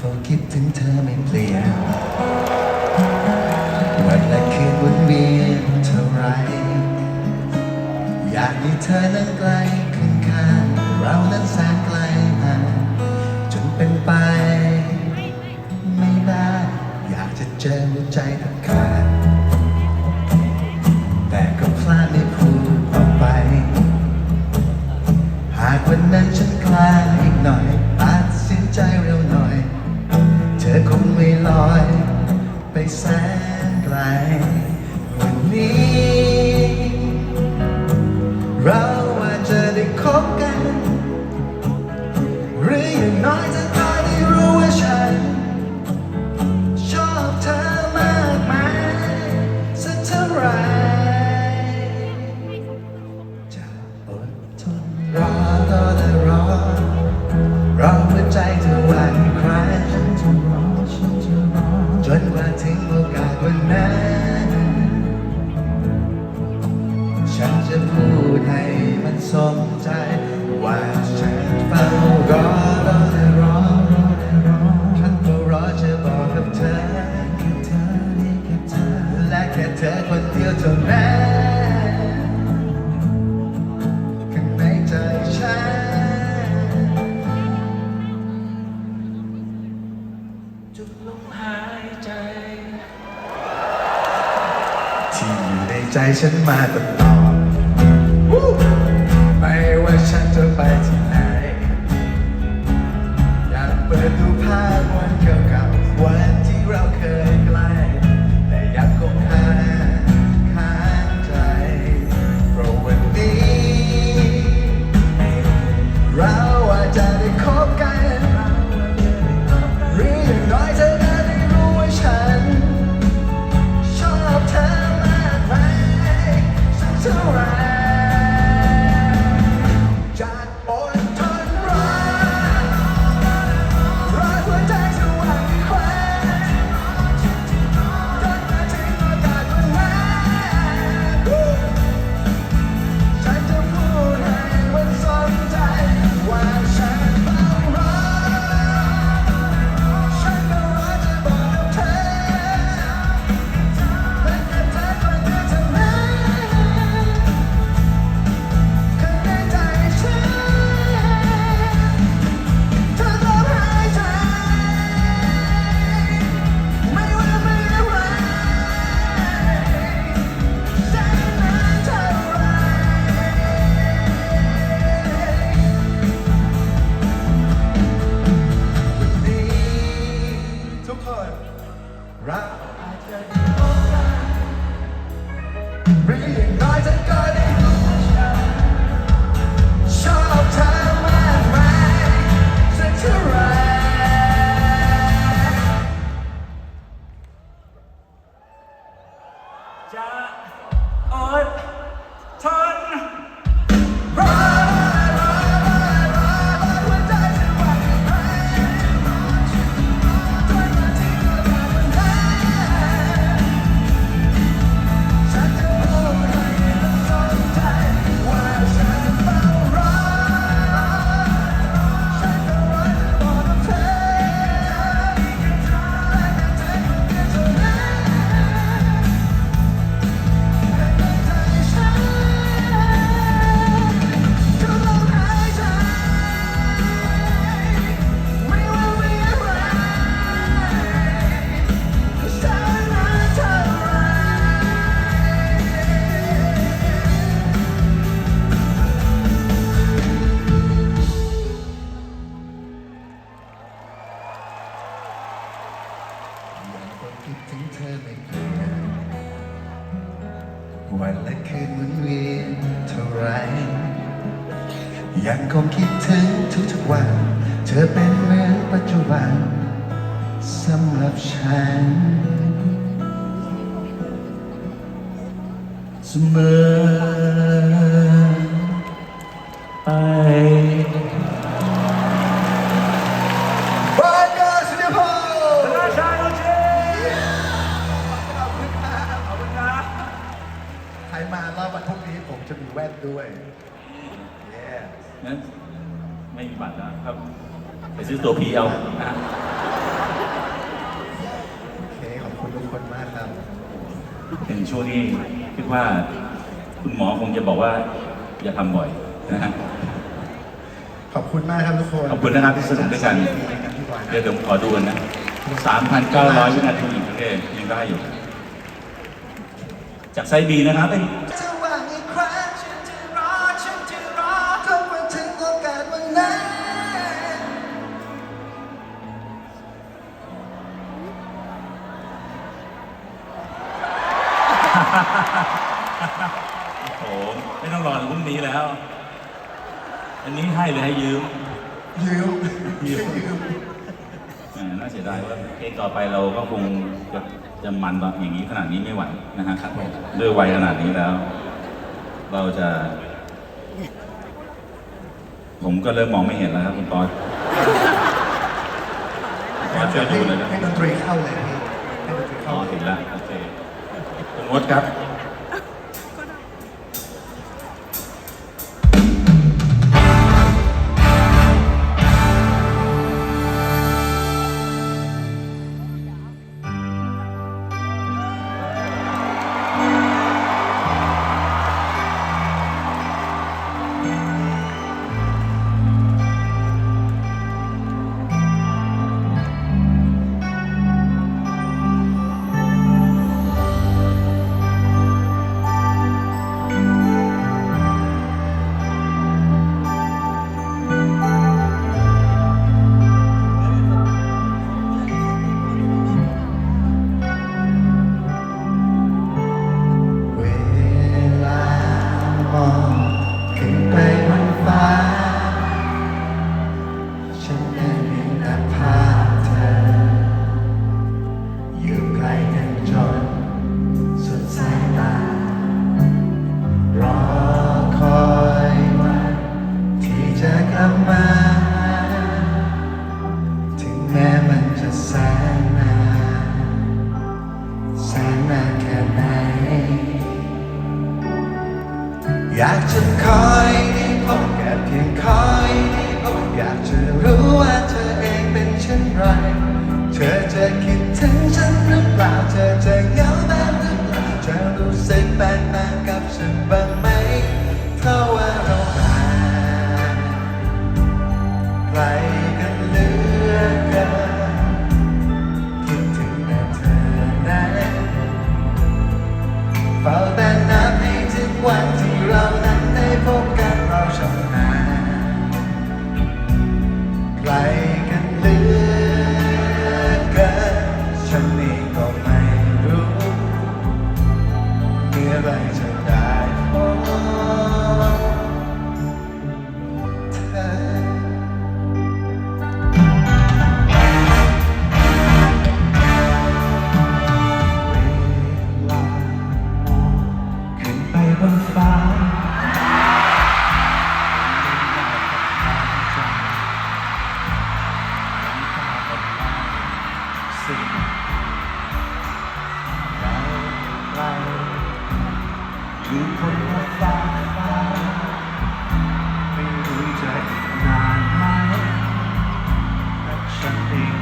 เฝ้าคิดถึงเธอไม่เปลี่ยน วันและคืนวนเวียนเท่าไร อยากมีเธอนั่งไกลขึ้นข้างเรานั้นแสนไกลมาจนเป็นไป ไม่ได้ อยากจะเจอหัวใจทุกครั้ ฉันจะพูดให้มันสมใจ ว่าฉันเฝ้ารอรอแต่รอรอแต่รอฉันก็รอจะบอกกับเธอแค่เธอนี่แค่เธอและแค่เธอคนเดียวเท่านั้นข้างในใจฉันจุดลมหายใจ ที่อยู่ในใจฉันมาตลอด เปิดดูภาพวันเก่าๆวัน ಸುಮ್ಮನೆ ณนะครับที่สนุกด้วยกัน เดี๋ยวผมขอดูกันนะ 3,900 วินาทีโอเคยังได้อยู่ จากไซบีนะครับ อไปเราก็คงจะจะมันแบบอย่างนี้ขนาดนี้ไม่ไหวนะฮะครับผมด้วยวัยขนาดนี้แล้ว เราจะ ผมก็เริ่มมองไม่เห็นแล้วครับคุณตอนขอช่วยดูหน่อยนะให้ดนตรีเข้าเลยพี่ให้ดนตรีเข้าเห็นแล้วโอเคคุณวดครับ shall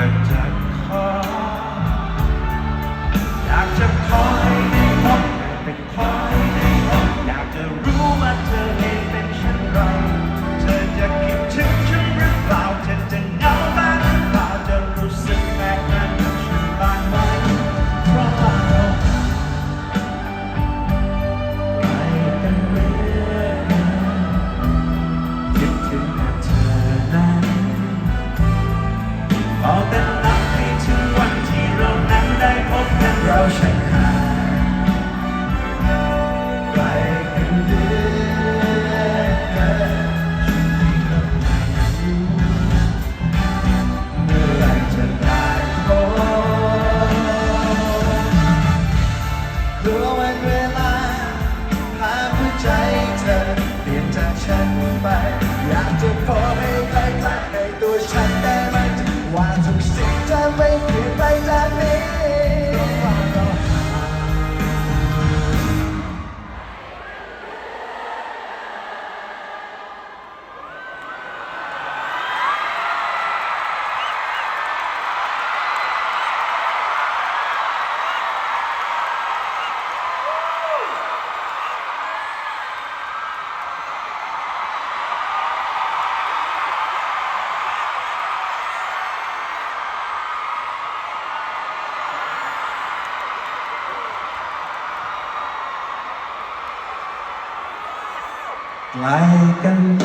peptide. ไก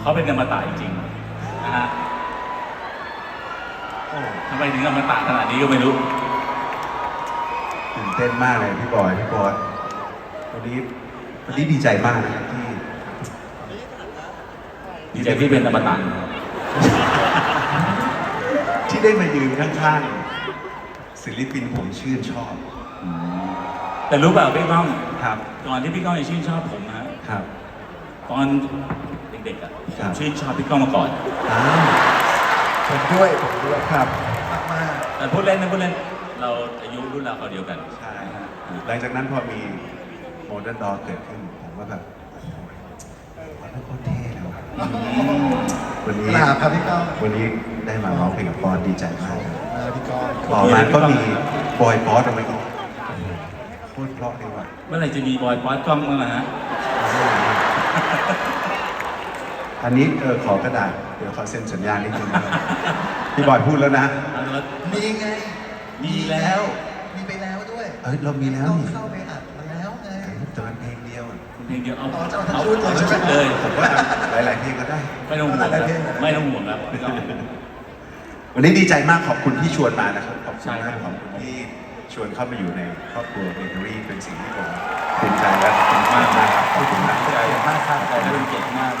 เขาเป็นอมตะจริงๆนะฮะโอ้ทำไมถึงอมตะขนาดนี้ก็ไม่รู้ตื่นเต้นมากเลยพี่บอยพี่บอยวันนี้วันนี้ดีใจมากนะครับที่ดีใจที่เป็นอมตะที่ได้มายืนข้างๆศิลปินผมชื่นชอบอืมแต่รู้เปล่าพี่ก้อง ครับก่อนที่พี่ก้องจะชื่นชอบผมนะฮะครับ ตอนเด็กๆอะผครัมบชื่นชอบพี่ก้องมาก่อน อ้าวผมด้วยผมด้วยครับมากแต่พูดเล่นนะพูดเล่น เราอายุรุ่นราวคราวเดียวกัน ๆใช่ฮะหลังจากนั้นพอมีโมเดิร์นดอเกิดขึ้น ผมก็แบบโอ้โหมันไม่โคตรเท่เลยว่ะวันนี้ลาครับพี่ก้องวันนี้ได้มาร้องเพลงกับปอนดีใจมากครับ มาพี่ก้อง ต่อมาก็มีบอยบอสออกมาอีกโคตรเพราะ เลยว่ะเมื่อไหร่จะมีบอยป๊อตกล้องบ้างล่ะฮะ อันนี้เออขอกระดาษ เดี๋ยวขอเซ็นสัญญานิดนึงนะพี่บอยพูดแล้วนะ เอาละมีไงมีแล้ว มีไปแล้วด้วยเอ้ยเรามีแล้วต้องนี่เข้าไปอัดมาแล้วไง แต่มันเพลงเดียวอะเพลงเดียวเอาอ๋อจะเอาทั้งเอาชุดเลยเอาทั้งชุดเลย ผมว่าหลายๆเพลงก็ได้ ไม่ต้องห่วงครับไม่ต้องห่วงครับพี่ก้องวันนี้ดีใจมากขอบคุณที่ชวนมานะครับ ขอบคุใช่ณครัมาบ กขอบคุณที่ ชวนเข้ามาอยู่ในครอบครัวเบเกอรี่เป็นสิ่งที่ผมภูมิใจและเป็นมากมากครับขอบคุณมากใจมากครับใจและเป็นเกียรติมาก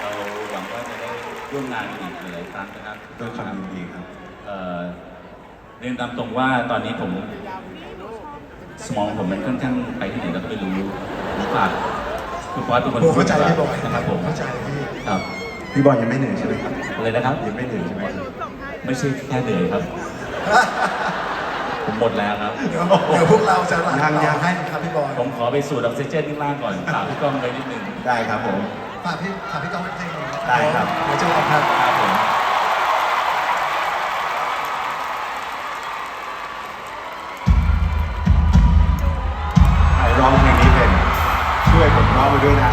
เราหวังว่าจะได้ร่วมงานกันอีกหลายครั้งนะครับด้วยความยินดีครับเอ่อเรียนตามตรงว่าตอนนี้ผมสมองผมมันค่อนข้างไปที่ไหนก็ไม่รู้ฝากคุณป๊อตเป็นคนเข้าใจพี่บอยนะครับผมเข้าใจพี่ครับพี่บอยยังไม่เหนื่อยใช่ไหมครับอะไรนะครับยังไม่เหนื่อยใช่ไหมไม่ใช่แค่เหนื่อยครับ ผมหมดแล้วครับ เดี๋ยวเดี๋ยวพวกเราจะหลังยังยังต่อให้ครับพี่บอยผมขอไปสูดออกซิเจนข้างล่างก่อนฝากพี่ก้องไปนิดนึงได้ครับผม ฝากพี่ฝากพี่ก้องเป็นเพลงหนึ่งนะได้ครับ เดี๋ยวจะออกครับครับผมใครร้องเพลงนี้เป็น ช่วยผมร้องไปด้วยนะ